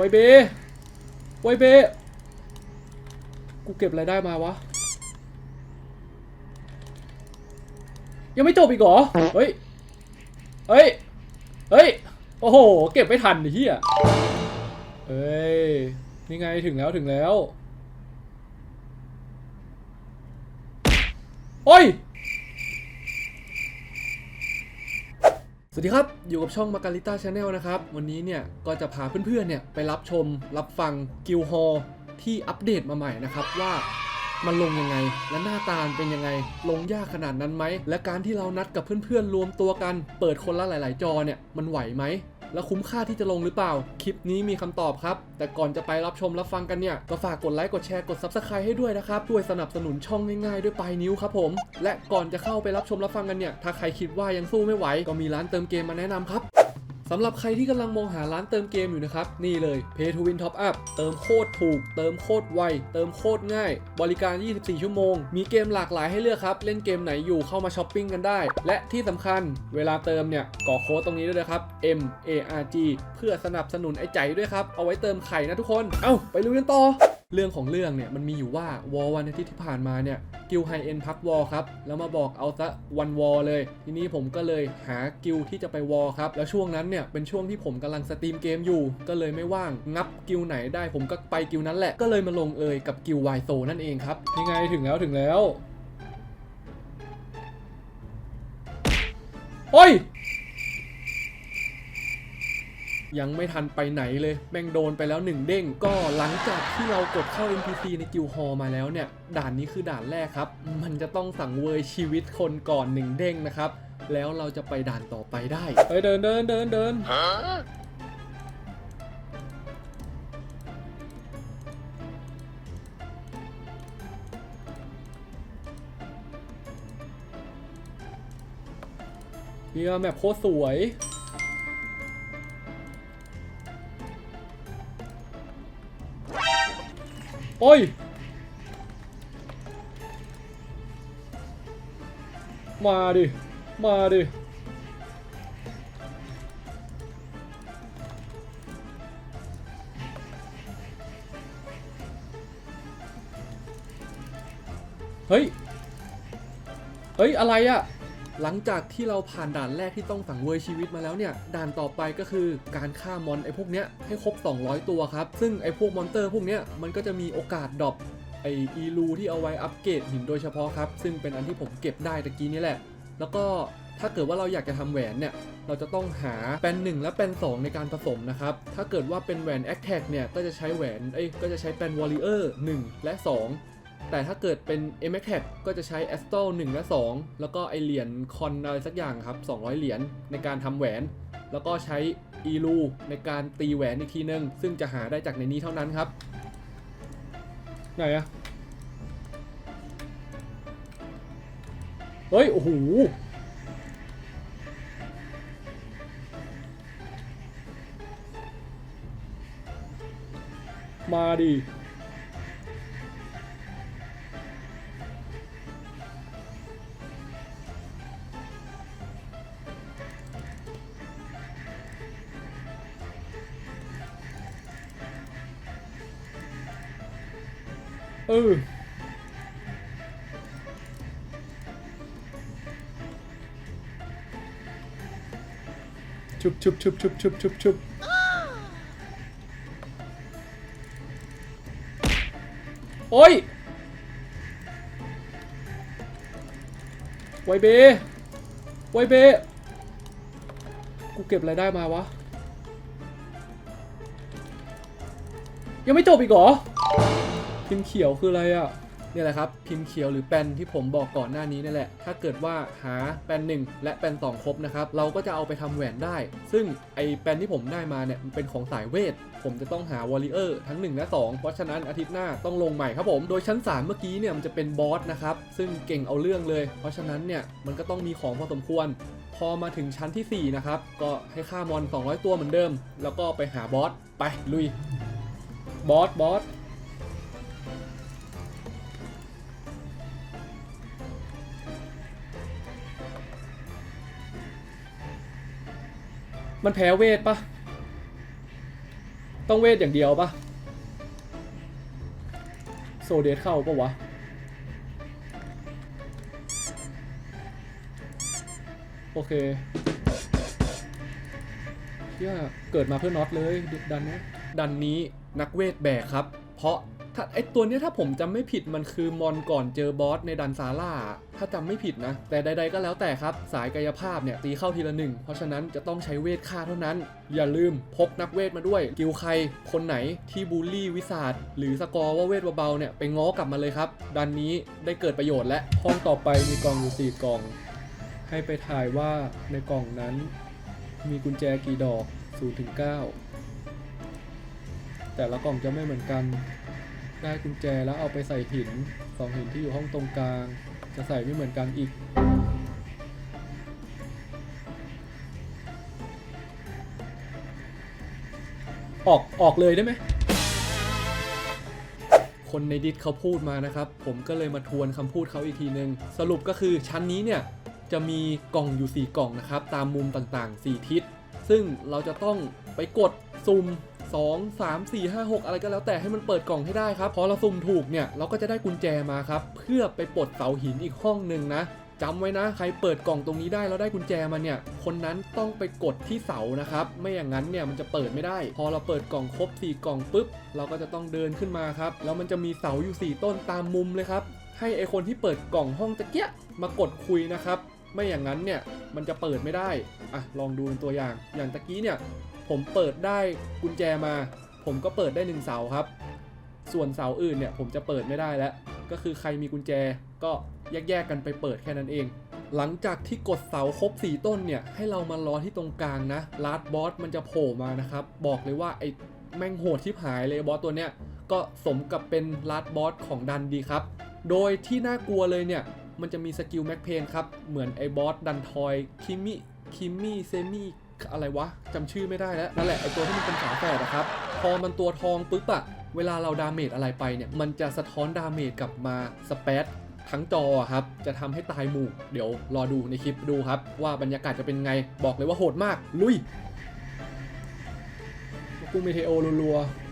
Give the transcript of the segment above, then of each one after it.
ไวเบไวเบกูเก็บอะไรได้มาวะ ยังไม่จบอีกเหรอ เฮ้ย เฮ้ย เฮ้ย โอ้โห เก็บไม่ทันเหี้ยเอ้ย นี่ไงถึงแล้วถึงแล้ว โอ้ย สวัสดีครับ อยู่กับช่องมาการิต้าชาแนลนะครับ วันนี้เนี่ยก็จะพาเพื่อนๆเนี่ยไปรับชมรับฟังกิลฮอที่อัปเดตมาใหม่นะครับว่ามันลงยังไง และหน้าตาเป็นยังไง ลงยากขนาดนั้นไหม และการที่เรานัดกับเพื่อนๆรวมตัวกัน เปิดคนละหลาย ๆ จอเนี่ยมันไหวไหม แล้วคุ้มค่าที่จะลงหรือเปล่า คลิปนี้มีคำตอบครับ แต่ก่อนจะไปรับชมรับฟังกันเนี่ย ก็ฝากกดไลค์กดแชร์กด Subscribe ให้ด้วยนะครับด้วยสนับสนุนช่องง่ายๆ ด้วยปลายนิ้วครับผม และก่อนจะเข้าไปรับชมรับฟังกันเนี่ย ถ้าใครคิดว่ายังสู้ไม่ไหวก็มีร้านเติมเกมมาแนะนำครับ สำหรับใครที่กำลังมองหาร้านเติมเกมอยู่นะครับ นี่เลย Pay to Win Top Up เติมโคตรถูก เติมโคตรไว เติมโคตรง่าย บริการ 24 ชั่วโมง มีเกมหลากหลายให้เลือกครับ เล่นเกมไหนอยู่เข้ามาช้อปปิ้งกันได้ และที่สำคัญเวลาเติมเนี่ยกรอกโค้ดตรงนี้ด้วยนะครับ M A R G เพื่อสนับสนุนไอ้ใจด้วยครับ เอาไว้เติมไข่นะทุกคน เอ้าไปลุยกันต่อ เรื่องของเรื่องเนี่ยมันมีอยู่ว่าวอลวันอาทิตย์ที่ผ่านมาเนี่ยกิลไฮเอ็นพักวอลครับแล้วมาบอกเอาซะวันวอลเลย ทีนี้ผมก็เลยหากิลที่จะไปวอลครับแล้วช่วงนั้นเนี่ยเป็นช่วงที่ผมกำลังสตรีมเกมอยู่ ก็เลยไม่ว่างงับกิลไหนได้ผมก็ไปกิลนั้นแหละก็เลยมาลงเอยกับกิลไวโซนั่นเองครับยังไงถึงแล้วถึงแล้วโอ้ย ยังไม่ทันไปไหนเลย แม่งโดนไปแล้วหนึ่งเด้ง ก็หลังจากที่เรากดเข้า NPC ในกิลฮอมาแล้วเนี่ย ด่านนี้คือด่านแรกครับ มันจะต้องสั่งเวยชีวิตคนก่อนหนึ่งเด้งนะครับ แล้วเราจะไปด่านต่อไปได้เฮ้ยเดินเดินเดินเดินเฮียแมปโคตรสวย โอ้ย มาดิ มาดิ เฮ้ย เฮ้ย อะไรอะ หลังจากที่เราผ่านด่านแรกที่ต้องสังเวยชีวิตมาแล้วเนี่ย ด่านต่อไปก็คือการฆ่ามอนไอ้พวกเนี้ยให้ครบ 200 ตัวครับ ซึ่งไอ้พวกมอนเตอร์พวกเนี้ยมันก็จะมีโอกาสดรอปไออีลูที่เอาไว้อัปเกรดหินโดยเฉพาะครับ ซึ่งเป็นอันที่ผมเก็บได้ตะกี้นี่แหละ แล้วก็ถ้าเกิดว่าเราอยากจะทำแหวนเนี่ย เราจะต้องหาแปน1 และแปน2 ในการผสมนะครับ ถ้าเกิดว่าเป็นแหวน a c t a c เนี่ย ก็จะใช้แหวน เอ้ย ก็จะใช้แปน Warrior 1และ 2 แต่ถ้าเกิดเป็น m x t a g ก็จะใช้ a s t o 1 และ 2 แล้วก็ไอเหรียญคอนอะไรสักอย่างครับ 200 เหรียญในการทำแหวน แล้วก็ใช้อีลูในการตีแหวนอีกทีนึง ซึ่งจะหาได้จากในนี้เท่านั้นครับ ไหนอะเฮ้ย โอ้โหมาดิ เออชุบชุบชุบชุบชุบชุบชุบโอ้ยไวเบไวเบกูเก็บอะไรได้มาวะ ยังไม่จบอีกเหรอ พิมพ์เขียวคืออะไรอะ่ะเนี่ยแหละครับพิมพ์เขียวหรือแปนที่ผมบอกก่อนหน้านี้นี่แหละ ถ้าเกิดว่าหาแปน1 และแปน2 ครบนะครับ เราก็จะเอาไปทำแหวนได้ ซึ่งไอแปนที่ผมได้มาเนี่ยมันเป็นของสายเวท ผมจะต้องหาวอลเลเยอร์ทั้ง 1 และ 2 เพราะฉะนั้นอาทิตย์หน้าต้องลงใหม่ครับผม โดยชั้น 3 เมื่อกี้เนี่ยมันจะเป็นบอสนะครับ ซึ่งเก่งเอาเรื่องเลย เพราะฉะนั้นเนี่ยมันก็ต้องมีของพอสมควร พอมาถึงชั้นที่ 4 นะครับ ก็ให้ฆ่ามอน 200 ตัวเหมือนเดิม แล้วก็ไปหาบอส ไปลุย บอส บอส มันแพ้เวทปะต้องเวทอย่างเดียวปะโซเดสเข้าปะวะ โอเคเชี่ยเกิดมาเพื่อน็อตเลยดันนี้ดันนี้นักเวทแบกครับ เพราะ ถ้าไอตัวเนี้ยถ้าผมจำไม่ผิดมันคือมอนก่อนเจอบอสในดันซาร่าถ้าจำไม่ผิดนะ แต่ใด ๆ ก็แล้วแต่ครับ สายกายภาพเนี่ยตีเข้าทีละหนึ่งเพราะฉะนั้นจะต้องใช้เวทฆ่าเท่านั้น อย่าลืมพกนักเวทมาด้วย กิลใคร คนไหนที่บูลลี่วิสาดหรือสกอร์ว่าเวทเบาๆเนี่ยไปง้อกลับมาเลยครับดันนี้ได้เกิดประโยชน์และห้องต่อไปมีกล่องอยู่สี่กล่อง ให้ไปถ่ายว่าในกล่องนั้น มีกุญแจกี่ดอก0ถึง9แต่ละกล่องจะไม่เหมือนกัน ได้กุญแจแล้วเอาไปใส่หินสองหินที่อยู่ห้องตรงกลาง จะใส่ไม่เหมือนกันอีก ออกออกเลยได้ไหม คนในดิสเขาพูดมานะครับ ผมก็เลยมาทวนคำพูดเขาอีกทีนึง สรุปก็คือชั้นนี้เนี่ย จะมีกล่องอยู่ 4 กล่องนะครับ ตามมุมต่างๆ 4 ทิศ ซึ่งเราจะต้องไปกดซุ่ม 2 3 4 5 6 อะไรก็แล้วแต่ให้มันเปิดกล่องให้ได้ครับ พอเราซุ่มถูกเนี่ยเราก็จะได้กุญแจมาครับ เพื่อไปปลดเสาหินอีกห้องหนึ่งนะจำไว้นะ ใครเปิดกล่องตรงนี้ได้แล้วได้กุญแจมาเนี่ย คนนั้นต้องไปกดที่เสานะครับ ไม่อย่างนั้นเนี่ยมันจะเปิดไม่ได้ พอเราเปิดกล่องครบ 4 กล่องปุ๊บ เราก็จะต้องเดินขึ้นมาครับ แล้วมันจะมีเสาอยู่ 4 ต้นตามมุมเลยครับ ให้ไอคนที่เปิดกล่องห้องตะเกียมากดคุยนะครับ ไม่อย่างนั้นเนี่ยมันจะเปิดไม่ได้ อะลองดูเป็นตัวอย่าง อย่างตะกี้เนี่ย ผมเปิดได้กุญแจมา ผมก็เปิดได้หนึ่งเสาครับ ส่วนเสาอื่นเนี่ยผมจะเปิดไม่ได้แล้ว ก็คือใครมีกุญแจก็แยกๆกันไปเปิดแค่นั้นเอง หลังจากที่กดเสาครบ 4 ต้นเนี่ย ให้เรามารอที่ตรงกลางนะลาดบอสมันจะโผล่มานะครับ บอกเลยว่าไอ้แม่งโหดที่หายเลยบอสตัวเนี้ยก็สมกับเป็นลาดบอสของดันดีครับ โดยที่น่ากลัวเลยเนี่ย มันจะมีสกิลแม็กเพนครับ เหมือนไอ้บอสดันทอยคิมิคิมิเซมิ อะไรวะจำชื่อไม่ได้แล้วนั่นแหละไอ้ตัวที่มันเป็นฝาแฝดนะครับพอมันตัวทองปุ๊บอะเวลาเราดาเมจอะไรไปเนี่ยมันจะสะท้อนดาเมจกลับมาสเปซทั้งจอครับ จะทำให้ตายหมู่ เดี๋ยวรอดูในคลิปดูครับ ว่าบรรยากาศจะเป็นไง บอกเลยว่าโหดมาก ลุยกูเมเทโอรัวๆ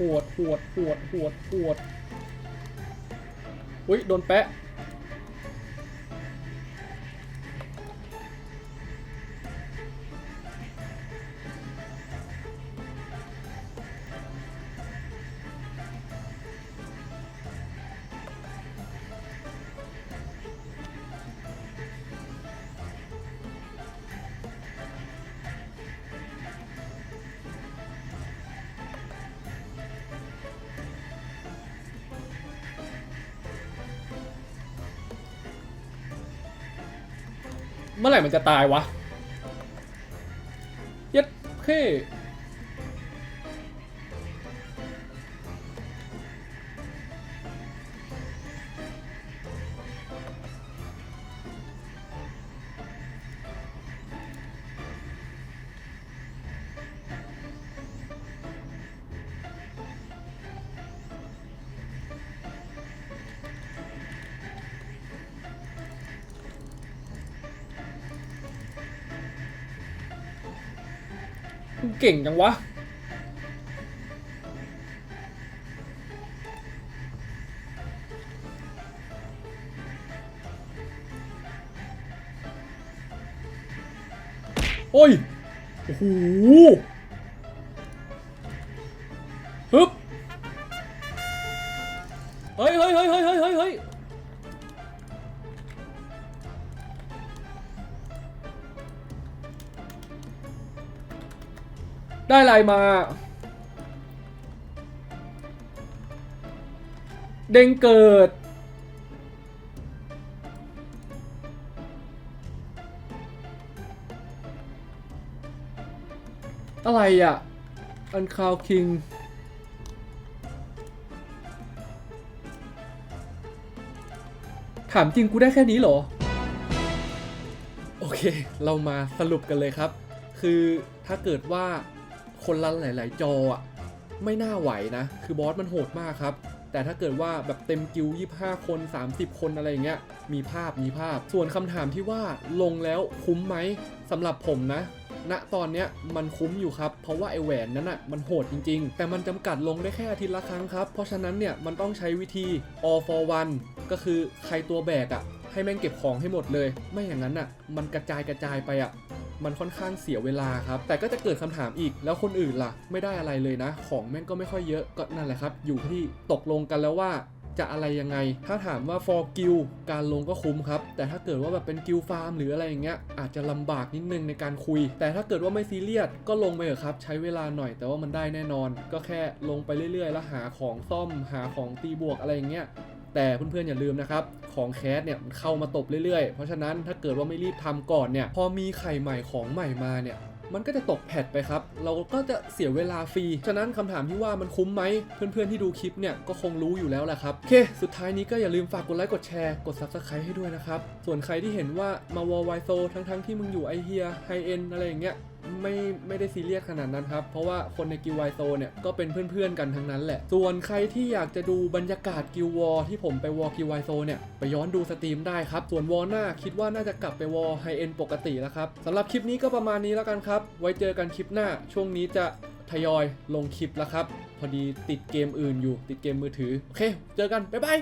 ปวดปวดปวดปวดปวดอุ้ยโดนแปะ เมื่อไหร่มันจะตายวะ เย็ดเพ่ เก่งจังวะ โอ้ย โอ้โห ได้อะไรมา เด้งเกิด อะไรอะ อันคาวคิงถามจริงกูได้แค่นี้เหรอ โอเค เรามาสรุปกันเลยครับ คือถ้าเกิดว่า คนละหลาย ๆ จออะไม่น่าไหวนะ คือบอสมันโหดมากครับ แต่ถ้าเกิดว่าแบบเต็มกิล25 คน 30 คนอะไรอย่างเงี้ย มีภาพ มีภาพ ส่วนคำถามที่ว่าลงแล้วคุ้มไหมสำหรับผมนะณตอนเนี้ยมันคุ้มอยู่ครับ เพราะว่าไอแหวนนั้นอะมันโหดจริง ๆ แต่มันจำกัดลงได้แค่อาทิตย์ละครั้งครับ เพราะฉะนั้นเนี่ยมันต้องใช้วิธี all for one ก็คือใครตัวแบกอะให้แม่งเก็บของให้หมดเลย ไม่อย่างนั้นอะมันกระจายกระจายไปอะ มันค่อนข้างเสียเวลาครับ แต่ก็จะเกิดคำถามอีก แล้วคนอื่นล่ะ ไม่ได้อะไรเลยนะ ของแม่งก็ไม่ค่อยเยอะ ก็นั่นแหละครับ อยู่ที่ตกลงกันแล้วว่าจะอะไรยังไง ถ้าถามว่า for กิลการลงก็คุ้มครับ แต่ถ้าเกิดว่าแบบเป็นกิลฟาร์มหรืออะไรอย่างเงี้ย อาจจะลำบากนิดนึงในการคุย แต่ถ้าเกิดว่าไม่ซีเรียส ก็ลงไปเถอะครับ ใช้เวลาหน่อย แต่ว่ามันได้แน่นอน ก็แค่ลงไปเรื่อยๆ แล้วหาของซ่อม หาของตีบวกอะไรอย่างเงี้ย แต่เพื่อนๆอย่าลืมนะครับ ของแคสเนี่ยมันเข้ามาตบเรื่อยๆ เพราะฉะนั้นถ้าเกิดว่าไม่รีบทำก่อนเนี่ย พอมีไข่ใหม่ของใหม่มาเนี่ยมันก็จะตกแพทไปครับ เราก็จะเสียเวลาฟรี ฉะนั้นคำถามที่ว่ามันคุ้มไหม เพื่อนๆที่ดูคลิปเนี่ยก็คงรู้อยู่แล้วแหละครับ โอเค สุดท้ายนี้ก็อย่าลืมฝากกดไลค์กดแชร์กด subscribe ให้ด้วยนะครับ ส่วนใครที่เห็นว่ามาวอลไวโซทั้งๆที่มึงอยู่ไอเฮียไฮเอ็นอะไรอย่างเงี้ย ไม่ไม่ได้ซีเรียสขนาดนั้นครับ เพราะว่าคนในกิลไวโซเนี่ยก็เป็นเพื่อนๆกันทั้งนั้นแหละ ส่วนใครที่อยากจะดูบรรยากาศกิลวอที่ผมไปวอกิลไวโซเนี่ยไปย้อนดูสตรีมได้ครับ ส่วนวอหน้าคิดว่าน่าจะกลับไปวอไฮเอ็นปกติแล้วครับสำหรับคลิปนี้ก็ประมาณนี้แล้วกันครับ ไว้เจอกันคลิปหน้า ช่วงนี้จะทยอยลงคลิปแล้วครับ พอดีติดเกมอื่นอยู่ติดเกมมือถือ โอเค เจอกัน บ๊ายบาย